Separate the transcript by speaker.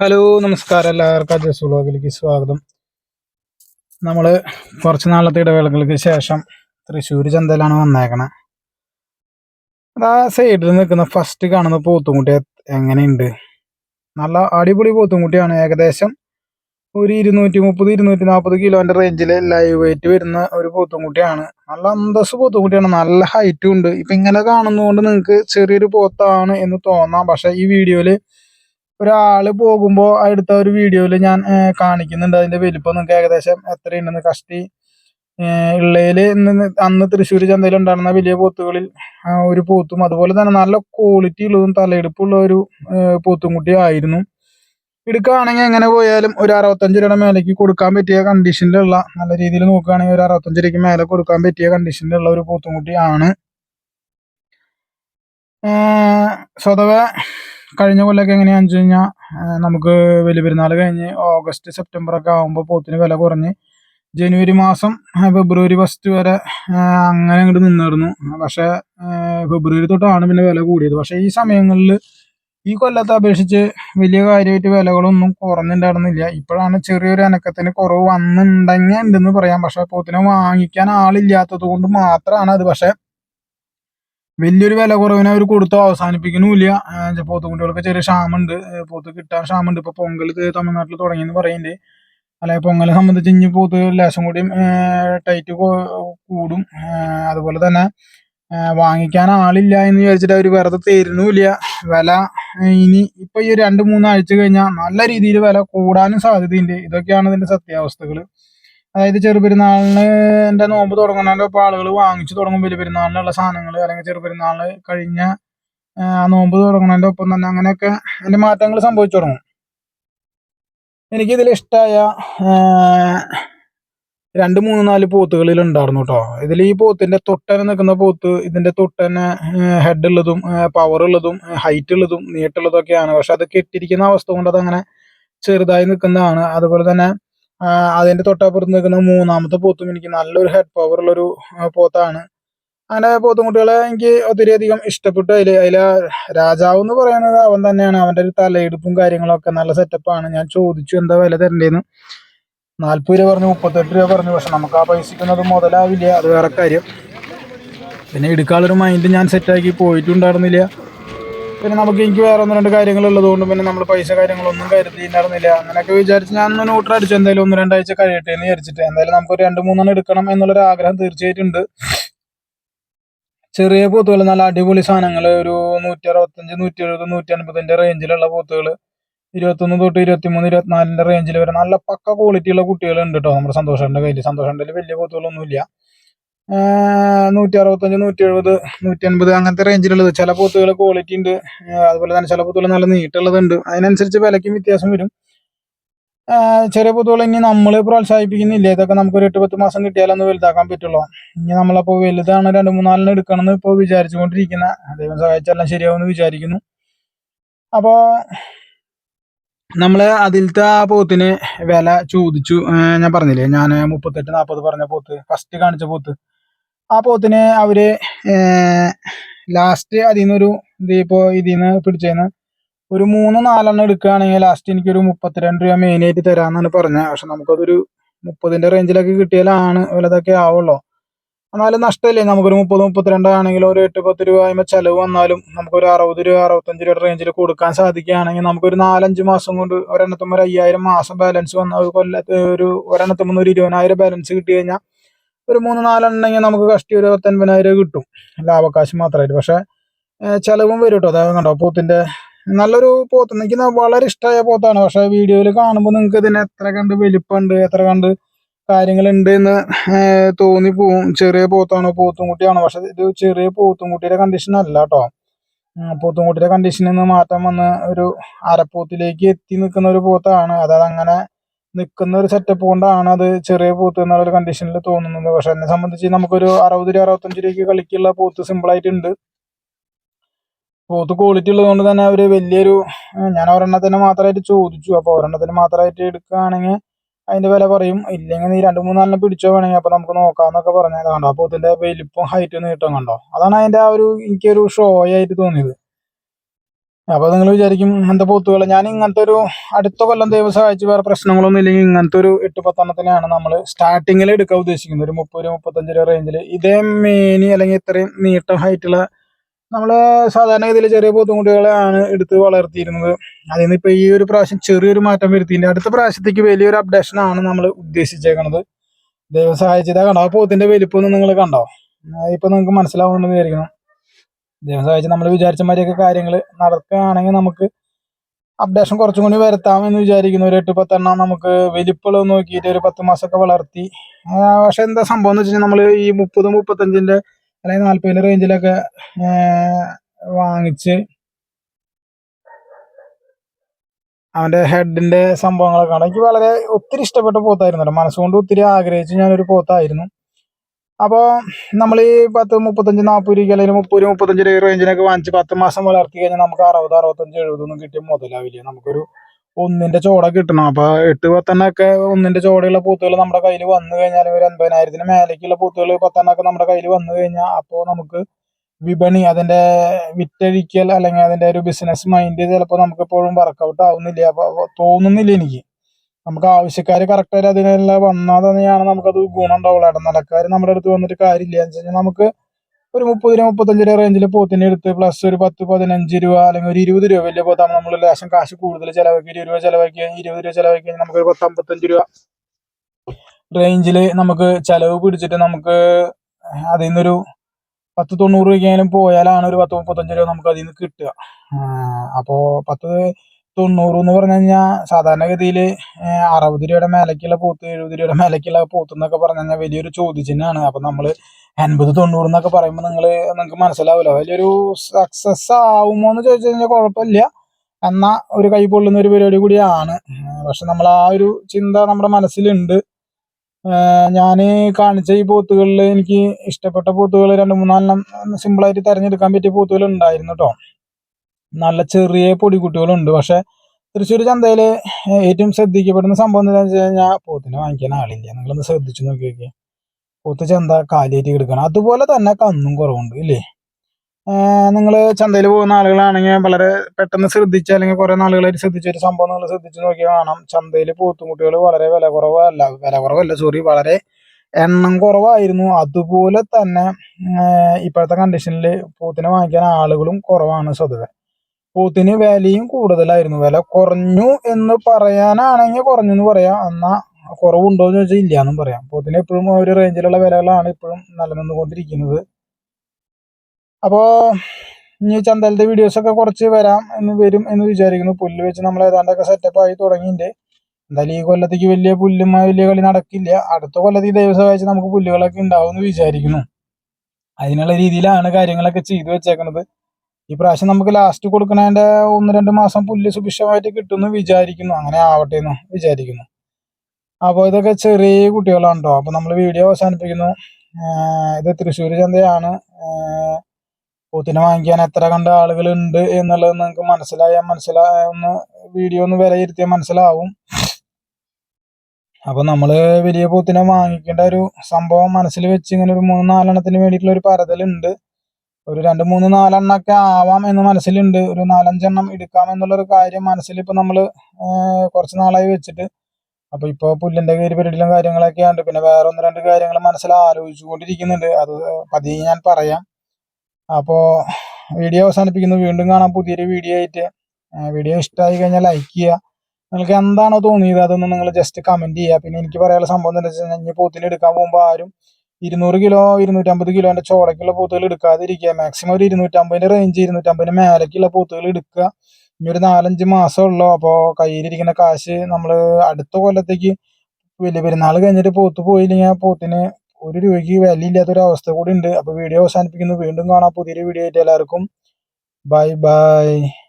Speaker 1: Hello നമസ്കാരം എല്ലാവർക്കും. അജസ് വ്ളോഗിലേക്ക് സ്വാഗതം. നമ്മൾ കുറച്ച് നാളത്തെ ഇടവേളകൾക്ക് ശേഷം തൃശ്ശൂർ ചന്തയിലാണ് വന്നേക്കണേ. അത് ആ സൈഡിൽ നിൽക്കുന്ന ഫസ്റ്റ് കാണുന്ന പോത്തുംകുട്ടി എങ്ങനെയുണ്ട്? നല്ല അടിപൊളി പോത്തുംകുട്ടിയാണ്. ഏകദേശം ഒരു ഇരുന്നൂറ്റി മുപ്പത് ഇരുന്നൂറ്റി നാൽപ്പത് കിലോന്റെ റേഞ്ചിൽ ലൈവ് വെയിറ്റ് വരുന്ന ഒരു പോത്തുംകുട്ടിയാണ്. നല്ല അന്തസ് പോത്തുംകുട്ടിയാണ്. നല്ല ഹൈറ്റും ഉണ്ട്. ഇപ്പം ഇങ്ങനെ കാണുന്നതുകൊണ്ട് നിങ്ങൾക്ക് ചെറിയൊരു പോത്താണ് എന്ന് തോന്നാം. പക്ഷേ ഈ വീഡിയോയിൽ ഒരാൾ പോകുമ്പോൾ എടുത്ത ഒരു വീഡിയോയിൽ ഞാൻ കാണിക്കുന്നുണ്ട്. അതിന്റെ വലിപ്പം നിങ്ങൾക്ക് ഏകദേശം എത്രയുണ്ടെന്ന്. കഷ്ടി ഉള്ളതിൽ അന്ന് തൃശ്ശൂർ ചന്തയിൽ ഉണ്ടായിരുന്ന വലിയ പോത്തുകളിൽ ഒരു പോത്തും അതുപോലെ തന്നെ നല്ല ക്വാളിറ്റി ഉള്ളതും തലയെടുപ്പുള്ള ഒരു പോത്തും കുട്ടി ആയിരുന്നു. എടുക്കുകയാണെങ്കിൽ എങ്ങനെ പോയാലും ഒരു അറുപത്തഞ്ച് രൂപയുടെ മേലേക്ക് കൊടുക്കാൻ പറ്റിയ കണ്ടീഷനിലുള്ള നല്ല രീതിയിൽ നോക്കുകയാണെങ്കിൽ ഒരു അറുപത്തഞ്ച് രൂപയ്ക്ക് മേലെ കൊടുക്കാൻ പറ്റിയ കണ്ടീഷനിലുള്ള ഒരു പോത്തും കുട്ടിയാണ് സ്വതവേ കഴിഞ്ഞ കൊല്ലമൊക്കെ എങ്ങനെയാണെന്ന് വെച്ച് കഴിഞ്ഞാൽ നമുക്ക് വലിയ പെരുന്നാൾ കഴിഞ്ഞ് ഓഗസ്റ്റ് സെപ്റ്റംബർ ഒക്കെ ആകുമ്പോൾ പോത്തിന് വില കുറഞ്ഞ് ജനുവരി മാസം ഫെബ്രുവരി ഫസ്റ്റ് വരെ അങ്ങനെ അങ്ങോട്ട് നിന്നായിരുന്നു. പക്ഷേ ഫെബ്രുവരി തൊട്ടാണ് പിന്നെ വില കൂടിയത്. പക്ഷേ ഈ സമയങ്ങളിൽ ഈ കൊല്ലത്തെ അപേക്ഷിച്ച് വലിയ കാര്യമായിട്ട് വിലകളൊന്നും കുറഞ്ഞിട്ടുണ്ടായിരുന്നില്ല ഇപ്പോഴാണ് ചെറിയൊരു അനക്കത്തിന് കുറവ് വന്നിട്ടുണ്ടെങ്കിൽ ഉണ്ടെന്ന് പറയാം. പക്ഷേ പോത്തിനെ വാങ്ങിക്കാൻ ആളില്ലാത്തത് കൊണ്ട് മാത്രമാണ് അത് പക്ഷെ വലിയൊരു വില കുറവിന് അവർ കൊടുത്ത് അവസാനിപ്പിക്കുന്നുമില്ല. ഏഹ് പോത്തുകുട്ടികൾക്ക് ചെറിയ ക്ഷാമുണ്ട് പോത്ത് കിട്ടാൻ ക്ഷാമുണ്ട് ഇപ്പൊ പൊങ്കൽ തമിഴ്നാട്ടിൽ തുടങ്ങിയെന്ന് പറയുന്നുണ്ട്. അല്ലെ പൊങ്കലെ സംബന്ധിച്ച് ഇനി പോത്ത് ലേശം കൂടിയും ടൈറ്റ് കൂടും. അതുപോലെ തന്നെ വാങ്ങിക്കാൻ ആളില്ല എന്ന് വിചാരിച്ചിട്ട് അവർ വെറുതെ തരുന്നുമില്ല. വില ഇനി ഇപ്പൊ ഈ രണ്ട് മൂന്നാഴ്ച കഴിഞ്ഞാൽ നല്ല രീതിയിൽ വില കൂടാനും സാധ്യതയുണ്ട്. ഇതൊക്കെയാണ് ഇതിന്റെ സത്യാവസ്ഥകൾ അതായത് ചെറുപെരുന്നാളിന് എന്റെ നോമ്പ് തുടങ്ങുന്നതിന്റെ ഒപ്പം ആളുകൾ വാങ്ങിച്ചു തുടങ്ങും വലിയ പെരുന്നാളിനുള്ള സാധനങ്ങൾ അല്ലെങ്കിൽ ചെറുപെരുന്നാൾ കഴിഞ്ഞ നോമ്പ് തുടങ്ങുന്നതിന്റെ ഒപ്പം തന്നെ അങ്ങനെയൊക്കെ അതിന്റെ മാറ്റങ്ങൾ സംഭവിച്ചു തുടങ്ങും. എനിക്കിതിൽ ഇഷ്ടമായ രണ്ട് മൂന്ന് നാല് പോത്തുകളിൽ ഉണ്ടായിരുന്നു കേട്ടോ. ഇതിൽ ഈ പോത്തിന്റെ തൊട്ടനെ നിൽക്കുന്ന പോത്ത് ഇതിന്റെ തൊട്ടനെ ഹെഡ് ഉള്ളതും പവർ ഉള്ളതും ഹൈറ്റ് ഉള്ളതും നീട്ടുള്ളതും ഒക്കെയാണ് പക്ഷെ അത് കെട്ടിരിക്കുന്ന അവസ്ഥ കൊണ്ട് അതങ്ങനെ ചെറുതായി നിൽക്കുന്നതാണ്. അതുപോലെ തന്നെ ആ, അതിന്റെ തൊട്ടപ്പുറത്ത് നിൽക്കുന്ന മൂന്നാമത്തെ പോത്തും എനിക്ക് നല്ലൊരു ഹെഡ് പവർ ഉള്ളൊരു പോത്താണ്. അങ്ങനെ പോത്തുംകുട്ടികളെ എനിക്ക് ഒത്തിരി അധികം ഇഷ്ടപ്പെട്ടു. അതിൽ അതിലെ രാജാവ് എന്ന് പറയുന്നത് അവൻ തന്നെയാണ്. അവന്റെ ഒരു തലയെടുപ്പും കാര്യങ്ങളൊക്കെ നല്ല സെറ്റപ്പാണ് ഞാൻ ചോദിച്ചു എന്താ വില തരണ്ടേന്ന്? നാല്പത് രൂപ പറഞ്ഞു മുപ്പത്തെട്ട് രൂപ പറഞ്ഞു. പക്ഷെ നമുക്ക് ആ പൈസക്കൊന്നും അത് മുതലാവില്ല. അത് വേറെ കാര്യം. പിന്നെ എടുക്കാനുള്ളൊരു മൈൻഡ് ഞാൻ സെറ്റാക്കി പോയിട്ടുണ്ടായിരുന്നില്ല. പിന്നെ നമുക്ക് എനിക്ക് വേറെ ഒന്ന് രണ്ട് കാര്യങ്ങൾ ഉള്ളതുകൊണ്ട് പിന്നെ നമ്മൾ പൈസ കാര്യങ്ങളൊന്നും കരുതിയിട്ടുണ്ടായിരുന്നില്ല അങ്ങനെയൊക്കെ വിചാരിച്ച് ഞാൻ ഒന്ന് ന്യൂട്രൽ അടിച്ചു. എന്തായാലും ഒന്ന് രണ്ടാഴ്ച കഴിയട്ടെ എന്ന് വിചാരിച്ചിട്ട്. എന്തായാലും നമുക്ക് രണ്ട് മൂന്നെണ്ണം എടുക്കണം എന്നുള്ളൊരു ആഗ്രഹം തീർച്ചയായിട്ടും ഉണ്ട് ചെറിയ പോത്തുകൾ നല്ല അടിപൊളി സാധനങ്ങൾ ഒരു നൂറ്റി അറുപത്തഞ്ച് നൂറ്റി എഴുപത് നൂറ്റി അൻപതിന്റെ റേഞ്ചിലുള്ള പോത്തുകൾ ഇരുപത്തൊന്ന് തൊട്ട് ഇരുപത്തിമൂന്ന് ഇരുപത്തിനാലിന്റെ റേഞ്ചിൽ വരെ നല്ല പക്ക ക്വാളിറ്റിയുള്ള കുട്ടികളുണ്ട് കേട്ടോ നമ്മുടെ സന്തോഷന്റെ കയ്യിൽ സന്തോഷന്റെ വലിയ പോത്തുകളൊന്നുമില്ല. നൂറ്റി അറുപത്തഞ്ച് നൂറ്റി എഴുപത് നൂറ്റി അൻപത് അങ്ങനത്തെ റേഞ്ചിലുള്ളത് ചില പോത്തുകൾ ക്വാളിറ്റി ഉണ്ട്. അതുപോലെ തന്നെ ചില പോത്തുകൾ നല്ല നീട്ടുള്ളതുണ്ട് അതിനനുസരിച്ച് വിലയ്ക്കും വ്യത്യാസം വരും. ചെറിയ പൂത്തുകൾ ഇനി നമ്മൾ പ്രോത്സാഹിപ്പിക്കുന്നില്ല. ഇതൊക്കെ നമുക്ക് ഒരു എട്ട് പത്ത് മാസം കിട്ടിയാലൊന്ന് വലുതാക്കാൻ പറ്റുള്ളൂ. ഇനി നമ്മളപ്പോൾ വലുതാണ് രണ്ട് മൂന്നാലിന് എടുക്കണം എന്ന് ഇപ്പോൾ വിചാരിച്ചുകൊണ്ടിരിക്കുന്ന. ദൈവം സഹായിച്ചെല്ലാം ശരിയാവുമെന്ന് വിചാരിക്കുന്നു. അപ്പോൾ നമ്മൾ അതിലത്തെ ആ പോത്തിന് വില ചോദിച്ചു. ഞാൻ പറഞ്ഞില്ലേ? ഞാൻ മുപ്പത്തെട്ട് നാൽപ്പത് പറഞ്ഞ പോത്ത് ഫസ്റ്റ് കാണിച്ച പോത്ത്. ആ പോത്തിനെ അവർ ലാസ്റ്റ് അതിൽ നിന്നൊരു ഇതിപ്പോൾ ഇതിൽ നിന്ന് പിടിച്ചതിന് ഒരു മൂന്ന് നാലെണ്ണം എടുക്കുകയാണെങ്കിൽ ലാസ്റ്റ് എനിക്കൊരു മുപ്പത്തിരണ്ട് രൂപ മെയിനായിട്ട് തരാമെന്നാണ് പറഞ്ഞത്. പക്ഷെ നമുക്കതൊരു മുപ്പതിന്റെ റേഞ്ചിലൊക്കെ കിട്ടിയാലാണ് വലതൊക്കെ ആവുള്ളൂ. എന്നാലും നഷ്ടമില്ലേ? നമുക്കൊരു മുപ്പത് മുപ്പത്തിരണ്ട് ആണെങ്കിലും ഒരു എട്ട് പത്ത് രൂപ ആകുമ്പോൾ ചിലവ് വന്നാലും നമുക്കൊരു അറുപത് രൂപ അറുപത്തഞ്ച് രൂപ റേഞ്ചിൽ കൊടുക്കാൻ സാധിക്കുകയാണെങ്കിൽ നമുക്കൊരു നാലഞ്ച് മാസം കൊണ്ട് ഒരെണ്ണത്തുമ്പോൾ ഒരു അയ്യായിരം മാസം ബാലൻസ് വന്ന ഒരു കൊല്ലത്ത് ഒരു ഒരെണ്ണത്തുമ്പോൾ ഒരു ഇരുപതിനായിരം ബാലൻസ് കിട്ടി കഴിഞ്ഞാൽ ഒരു മൂന്ന് നാലെണ്ണെങ്കിൽ നമുക്ക് കഷ്ടി ഒരു പത്തൊൻപതിനായിരം കിട്ടും. ലാഭക്കാശ് മാത്രമായിട്ട്. പക്ഷെ ചിലവും വരും കേട്ടോ അതായത് കണ്ടോ പോത്തിന്റെ നല്ലൊരു പോത്ത്. എനിക്ക് വളരെ ഇഷ്ടമായ പോത്താണ്. പക്ഷേ വീഡിയോയിൽ കാണുമ്പോൾ നിങ്ങൾക്ക് ഇതിന് എത്ര കണ്ട് വലിപ്പമുണ്ട് എത്ര കണ്ട് കാര്യങ്ങളുണ്ട് എന്ന് തോന്നി തോന്നിപ്പോവും ചെറിയ പോത്താണോ പോത്തും കുട്ടിയാണോ. പക്ഷെ ഇത് ചെറിയ പോത്തും കുട്ടിയുടെ കണ്ടീഷൻ അല്ല കേട്ടോ പോത്തും കുട്ടിയുടെ കണ്ടീഷനിൽ നിന്ന് മാറ്റം വന്ന് ഒരു അരപ്പോത്തിലേക്ക് എത്തി നിൽക്കുന്ന ഒരു പോത്താണ്. അതായത് അങ്ങനെ നിൽക്കുന്ന ഒരു സെറ്റപ്പ് കൊണ്ടാണ് അത് ചെറിയ പോത്ത് എന്നുള്ള ഒരു കണ്ടീഷനിൽ തോന്നുന്നത്. പക്ഷെ എന്നെ സംബന്ധിച്ച് നമുക്കൊരു അറുപത് രൂപ അറുപത്തഞ്ച് രൂപയ്ക്ക് കളിക്കുള്ള പോത്ത് സിമ്പിൾ ആയിട്ടുണ്ട് പോത്ത് ക്വാളിറ്റി ഉള്ളതുകൊണ്ട് തന്നെ അവർ വലിയൊരു ഞാൻ ഒരെണ്ണത്തിന് മാത്രമായിട്ട് ചോദിച്ചു. അപ്പൊ ഒരെണ്ണത്തിന് മാത്രമായിട്ട് എടുക്കുകയാണെങ്കിൽ അതിന്റെ വില പറയും. ഇല്ലെങ്കിൽ നീ രണ്ട് മൂന്നാലിനെ പിടിച്ചോ വേണമെങ്കിൽ അപ്പോൾ നമുക്ക് നോക്കാമെന്നൊക്കെ പറഞ്ഞത് കണ്ടോ ആ പോത്തിന്റെ വലിപ്പം ഹൈറ്റ് നീട്ടം കണ്ടോ? അതാണ് അതിന്റെ ആ ഒരു എനിക്കൊരു ഷോ ആയിട്ട് തോന്നിയത്. അപ്പൊ നിങ്ങൾ വിചാരിക്കും ഇങ്ങനത്തെ പോത്തുകൾ ഞാൻ ഇങ്ങനത്തെ ഒരു അടുത്ത കൊല്ലം ദിവസം സഹായിച്ച് വേറെ പ്രശ്നങ്ങളൊന്നും ഇല്ലെങ്കിൽ ഇങ്ങനത്തെ ഒരു എട്ട് പത്തെണ്ണത്തിനാണ് നമ്മൾ സ്റ്റാർട്ടിങ്ങിൽ എടുക്കാൻ ഉദ്ദേശിക്കുന്നത്. ഒരു മുപ്പത് മുപ്പത്തഞ്ച് രൂപ റേഞ്ചിൽ ഇതേ മേനി അല്ലെങ്കിൽ ഇത്രയും നീട്ടം ഹൈറ്റുള്ള നമ്മൾ സാധാരണഗതിയിൽ ചെറിയ പോത്തുംകുട്ടികളെയാണ് എടുത്ത് വളർത്തിയിരുന്നത്. അതിൽ നിന്ന് ഇപ്പോൾ ഈ ഒരു പ്രാവശ്യം ചെറിയൊരു മാറ്റം വരുത്തിയിട്ടുണ്ട്. അടുത്ത പ്രാവശ്യത്തേക്ക് വലിയൊരു അപ്ഡേഷനാണ് നമ്മൾ ഉദ്ദേശിച്ചേക്കണത്. ദൈവം സഹായിച്ചതാ കണ്ടോ? ആ പോത്തിന്റെ വലിപ്പം നിങ്ങൾ കണ്ടോ? ഇപ്പം നിങ്ങൾക്ക് മനസ്സിലാവുമെന്ന് വിചാരിക്കണം ദൈവം സഹായിച്ച് നമ്മൾ വിചാരിച്ച മാതിരിയൊക്കെ കാര്യങ്ങൾ നടക്കുകയാണെങ്കിൽ നമുക്ക് അപ്ഡേഷൻ കുറച്ചും കൂടി വരുത്താം എന്ന് വിചാരിക്കുന്നു. ഒരു എട്ട് പത്തെണ്ണം നമുക്ക് വലിപ്പമുള്ളത് നോക്കിയിട്ട് ഒരു പത്ത് മാസമൊക്കെ വളർത്തി. പക്ഷെ എന്താ സംഭവം എന്ന് വെച്ച് കഴിഞ്ഞാൽ നമ്മൾ ഈ മുപ്പത് മുപ്പത്തഞ്ചിന്റെ അല്ലെങ്കിൽ നാൽപ്പതിന്റെ റേഞ്ചിലൊക്കെ വാങ്ങിച്ച് അവന്റെ ഹെഡിന്റെ സംഭവങ്ങളൊക്കെ ആണ് എനിക്ക് വളരെ ഒത്തിരി ഇഷ്ടപ്പെട്ട പോത്തായിരുന്നു കേട്ടോ മനസ്സുകൊണ്ട് ഒത്തിരി ആഗ്രഹിച്ച് ഞാനൊരു പോത്തായിരുന്നു. അപ്പോൾ നമ്മൾ ഈ പത്ത് മുപ്പത്തഞ്ച് നാൽപ്പത് രൂപ അല്ലെങ്കിൽ മുപ്പത് മുപ്പത്തഞ്ച് രൂപ റേഞ്ചിനൊക്കെ വാങ്ങിച്ച് പത്ത് മാസം വളർത്തി കഴിഞ്ഞാൽ നമുക്ക് അറുപത് അറുപത്തഞ്ച് എഴുപതൊന്നും കിട്ടിയ മുതലാവില്ല. നമുക്കൊരു ഒന്നിന്റെ ചോട കിട്ടണം. അപ്പൊ എട്ട് പത്തെണ്ണൊക്കെ ഒന്നിന്റെ ചോടയുള്ള പൂത്തുകൾ നമ്മുടെ കയ്യിൽ വന്നു കഴിഞ്ഞാൽ ഒരു അൻപതിനായിരത്തിന് മേലേക്കുള്ള പൂത്തുകൾ പത്തെണ്ണൊക്കെ നമ്മുടെ കയ്യിൽ വന്നു കഴിഞ്ഞാൽ അപ്പോൾ നമുക്ക് വിപണി അതിന്റെ വിറ്റഴിക്കൽ അല്ലെങ്കിൽ അതിന്റെ ഒരു ബിസിനസ് മൈൻഡ് ചിലപ്പോൾ നമുക്ക് എപ്പോഴും വർക്കൗട്ട് ആവുന്നില്ല. അപ്പോൾ അപ്പൊ തോന്നുന്നില്ല എനിക്ക്. നമുക്ക് ആവശ്യക്കാർ കറക്റ്റായിട്ട് അതിനെല്ലാം വന്നാൽ തന്നെയാണ് നമുക്കത് ഗുണം ഉണ്ടാവുള്ളൂ. ഇടനിലക്കാർ നമ്മുടെ അടുത്ത് വന്നിട്ട് കാര്യമില്ല. എന്ന് വെച്ചാൽ നമുക്ക് ഒരു മുപ്പത് രൂപ മുപ്പത്തഞ്ച് രൂപ റേഞ്ചിൽ പോത്തിനെ എടുത്ത് പ്ലസ് ഒരു പത്ത് പതിനഞ്ച് രൂപ അല്ലെങ്കിൽ ഒരു ഇരുപത് രൂപ വലിയ പോത്താകുമ്പോൾ നമ്മൾ ലേശം കാശ് കൂടുതൽ ചിലവാക്കി ഇരുപത് രൂപ ചിലവാക്കി കഴിഞ്ഞാൽ ഇരുപത് രൂപ ചിലവാക്കി കഴിഞ്ഞാൽ നമുക്ക് ഒരു പത്ത് അമ്പത്തഞ്ച് രൂപ റേഞ്ചിൽ നമുക്ക് ചിലവ് പിടിച്ചിട്ട് നമുക്ക് അതിൽ നിന്നൊരു പത്ത് തൊണ്ണൂറ് രൂപയ്ക്കെങ്കിലും പോയാലാണ് ഒരു പത്ത് മുപ്പത്തഞ്ച് രൂപ നമുക്ക് അതിൽ നിന്ന് കിട്ടുക. അപ്പോൾ പത്ത് തൊണ്ണൂറ് എന്ന് പറഞ്ഞു കഴിഞ്ഞാൽ സാധാരണഗതിയിൽ അറുപത് രൂപയുടെ മേലേക്കുള്ള പോത്ത് എഴുപത് രൂപയുടെ മേലേക്കുള്ള പോത്ത് എന്നൊക്കെ പറഞ്ഞു കഴിഞ്ഞാൽ വലിയൊരു ചോദ്യചിഹ്നമാണ്. അപ്പം നമ്മൾ എൺപത് തൊണ്ണൂറ് എന്നൊക്കെ പറയുമ്പോൾ നിങ്ങൾ നിങ്ങൾക്ക് മനസ്സിലാവില്ല വലിയൊരു സക്സസ് ആവുമോ എന്ന് ചോദിച്ചു കഴിഞ്ഞാൽ കുഴപ്പമില്ല. എന്നാൽ ഒരു കൈ പൊള്ളുന്ന ഒരു പരിപാടി കൂടിയാണ്. പക്ഷെ നമ്മൾ ആ ഒരു ചിന്ത നമ്മുടെ മനസ്സിലുണ്ട്. ഞാൻ കാണിച്ച ഈ പോത്തുകളിൽ എനിക്ക് ഇഷ്ടപ്പെട്ട പോത്തുകൾ രണ്ട് മൂന്നാലെണ്ണം സിമ്പിളായിട്ട് തിരഞ്ഞെടുക്കാൻ പറ്റിയ പോത്തുകൾ ഉണ്ടായിരുന്നു കേട്ടോ നല്ല ചെറിയ പൊടിക്കുട്ടികളുണ്ട് പക്ഷെ തൃശ്ശൂർ ചന്തയിൽ ഏറ്റവും ശ്രദ്ധിക്കപ്പെടുന്ന സംഭവം എന്താണെന്ന് വെച്ച് കഴിഞ്ഞാൽ പോത്തിനെ വാങ്ങിക്കാൻ ആളില്ല. നിങ്ങളൊന്ന് ശ്രദ്ധിച്ചു നോക്കി നോക്കിയേ. പോത്ത് ചന്ത കാലിയേറ്റി കിടക്കണം. അതുപോലെ തന്നെ കന്നും കുറവുണ്ട് ഇല്ലേ? നിങ്ങൾ ചന്തയിൽ പോകുന്ന ആളുകളാണെങ്കിൽ വളരെ പെട്ടെന്ന് ശ്രദ്ധിച്ച അല്ലെങ്കിൽ കുറേ നാളുകളായിട്ട് ശ്രദ്ധിച്ച ഒരു സംഭവം നിങ്ങൾ ശ്രദ്ധിച്ച് നോക്കിയാൽ കാണാം. ചന്തയിൽ പോത്തുകുട്ടികൾ വളരെ വില കുറവല്ല. വില കുറവല്ല സോറി വളരെ എണ്ണം കുറവായിരുന്നു. അതുപോലെ തന്നെ ഇപ്പോഴത്തെ കണ്ടീഷനിൽ പോത്തിനെ വാങ്ങിക്കാൻ ആളുകളും കുറവാണ് സ്വതവേ. പോത്തിന് വിലയും കൂടുതലായിരുന്നു. വില കുറഞ്ഞു എന്ന് പറയാനാണെങ്കിൽ കുറഞ്ഞു എന്ന് പറയാം. എന്നാ കുറവുണ്ടോ എന്ന് ചോദിച്ചാൽ ഇല്ല എന്നും പറയാം. പോത്തിന് എപ്പോഴും ഒരു റേഞ്ചിലുള്ള വിലകളാണ് ഇപ്പോഴും നിലനിന്നുകൊണ്ടിരിക്കുന്നത്. അപ്പോൾ ഇനി വീഡിയോസ് ഒക്കെ കുറച്ച് വരാം എന്ന് വരും എന്ന് വിചാരിക്കുന്നു. പുല്ല് വെച്ച് നമ്മൾ ഏതാണ്ടൊക്കെ സെറ്റപ്പ് ആയി തുടങ്ങിയിട്ടുണ്ട്. എന്തായാലും ഈ കൊല്ലത്തേക്ക് വലിയ പുല്ലും വലിയ കളി നടക്കില്ല. അടുത്ത കൊല്ലത്തേക്ക് ദിവസം വെച്ച് നമുക്ക് പുല്ലുകളൊക്കെ ഉണ്ടാവും എന്ന് വിചാരിക്കുന്നു. അതിനുള്ള രീതിയിലാണ് കാര്യങ്ങളൊക്കെ ചെയ്തു വെച്ചേക്കുന്നത് ഈ പ്രാവശ്യം നമുക്ക് ലാസ്റ്റ് കൊടുക്കണതിന്റെ ഒന്ന് രണ്ട് മാസം പുല്ല് സുഭിക്ഷമായിട്ട് കിട്ടുമെന്ന് വിചാരിക്കുന്നു. അങ്ങനെ ആവട്ടെ എന്ന് വിചാരിക്കുന്നു. അപ്പോൾ ഇതൊക്കെ ചെറിയ കുട്ടികളാണ് കേട്ടോ അപ്പോൾ നമ്മൾ വീഡിയോ അവസാനിപ്പിക്കുന്നു ഇത് തൃശ്ശൂർ ചന്തയാണ്. പോത്തിനെ വാങ്ങിക്കാൻ എത്ര കണ്ട ആളുകളുണ്ട് എന്നുള്ളത് നിങ്ങൾക്ക് മനസ്സിലായാൽ മനസ്സിലായ ഒന്ന് വീഡിയോ ഒന്ന് വിലയിരുത്തിയാൽ മനസ്സിലാവും. അപ്പൊ നമ്മൾ വലിയ പോത്തിനെ വാങ്ങിക്കേണ്ട ഒരു സംഭവം മനസ്സിൽ വെച്ച് ഇങ്ങനെ ഒരു മൂന്ന് നാലെണ്ണത്തിന് വേണ്ടിയിട്ടുള്ള ഒരു പരതലുണ്ട്. ഒരു രണ്ട് മൂന്ന് നാലെണ്ണൊക്കെ ആവാം എന്ന് മനസ്സിലുണ്ട്. ഒരു നാലഞ്ചെണ്ണം എടുക്കാം എന്നുള്ള ഒരു കാര്യം മനസ്സിൽ ഇപ്പൊ നമ്മൾ കുറച്ച് നാളായി വെച്ചിട്ട്. അപ്പോൾ ഇപ്പൊ പുല്ലിന്റെ കയറി പരിപാടിയിലും കാര്യങ്ങളൊക്കെ ഉണ്ട് പിന്നെ വേറെ ഒന്ന് രണ്ട് കാര്യങ്ങൾ മനസ്സിൽ ആലോചിച്ചുകൊണ്ടിരിക്കുന്നുണ്ട്. അത് പതിയെ ഞാൻ പറയാം. അപ്പോൾ വീഡിയോ അവസാനിപ്പിക്കുന്നു. വീണ്ടും കാണാം പുതിയൊരു വീഡിയോ ആയിട്ട്. വീഡിയോ ഇഷ്ടമായി കഴിഞ്ഞാൽ ലൈക്ക് ചെയ്യുക. നിങ്ങൾക്ക് എന്താണോ തോന്നിയത് അതൊന്ന് നിങ്ങൾ ജസ്റ്റ് കമന്റ് ചെയ്യുക. പിന്നെ എനിക്ക് പറയാനുള്ള സംഭവം എന്താ വെച്ച് കഴിഞ്ഞാൽ ഇനി പോത്തിനെടുക്കാൻ പോകുമ്പോൾ ആരും ഇരുന്നൂറ് കിലോ ഇരുന്നൂറ്റമ്പത് കിലോന്റെ ചോടക്കുള്ള പോത്തുകൾ എടുക്കാതിരിക്കുക. മാക്സിമം ഒരു ഇരുന്നൂറ്റമ്പതിന്റെ റേഞ്ച് ഇരുന്നൂറ്റമ്പതിന്റെ മേലേക്കുള്ള പോത്തുകൾ എടുക്കുക. ഇനി ഒരു നാലഞ്ച് മാസം ഉള്ളൂ. അപ്പോൾ കയ്യിലിരിക്കുന്ന കാശ് നമ്മൾ അടുത്ത കൊല്ലത്തേക്ക് വലിയ പെരുന്നാൾ കഴിഞ്ഞിട്ട് പോത്ത് പോയില്ലെങ്കിൽ പോത്തിന് ഒരു രൂപയ്ക്ക് വിലയില്ലാത്ത ഒരു അവസ്ഥ കൂടി ഉണ്ട്. അപ്പോൾ വീഡിയോ അവസാനിപ്പിക്കുന്നു. വീണ്ടും കാണാം. പുതിയൊരു വീഡിയോ ആയിട്ട് എല്ലാവർക്കും. Bye bye